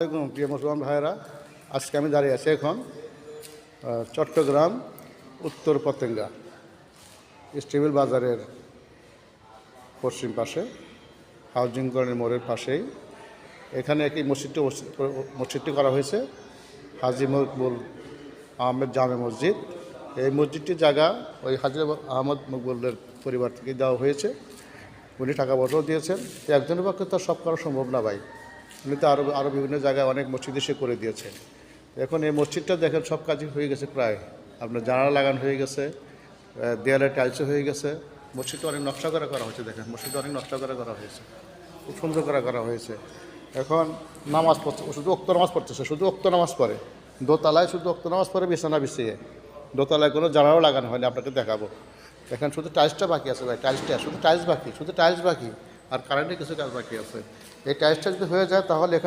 আসসালামাইকুম প্রিয় মুসলমান ভাইয়েরা। আজকে আমি দাঁড়িয়ে আছি এখন চট্টগ্রাম, উত্তর পতেঙ্গা স্টেবিল বাজারের পশ্চিম পাশে হাউজিং কলোনির মোড়ের পাশেই। এখানে একটি মসজিদটি মসজিদটি করা হয়েছে, হাজি মকবুল আহমেদ জামে মসজিদ। এই মসজিদটির জায়গা ওই হাজি আহমদ মকবুলের পরিবার থেকে দেওয়া হয়েছে। উনি টাকা পয়সাও দিয়েছেন। একজনের পক্ষে তো সব করা সম্ভব না ভাই। উনি তো আরও আরও বিভিন্ন জায়গায় অনেক মসজিদে সে করে দিয়েছেন এখন এই মসজিদটা দেখেন সব কাজই হয়ে গেছে প্রায়। আপনার জানালা লাগানো হয়ে গেছে দেয়ালে টাইলসও হয়ে গেছে। মসজিদটা অনেক নকশা করা করা হয়েছে দেখেন, মসজিদটা অনেক নকশা করা করা হয়েছে। খুব সুন্দর করা করা হয়েছে। এখন নামাজ পড়ছে শুধু অক্ত নামাজ পড়তেছে, শুধু অক্ত নামাজ পড়ে। দোতলায় শুধু অক্ত নামাজ পড়ে, বিছানা বিছিয়ে। দোতলায় কোনো জানালাও লাগানো হয়নি, আপনাকে দেখাবো। এখন শুধু টাইলসটা বাকি আছে ভাই, টাইলসটা শুধু টাইলস বাকি, শুধু টাইলস বাকি। আর কারেন্টের কিছু কাজ বাকি আছে। এই কাজটা যদি হয়ে যায় তাহলে এখানে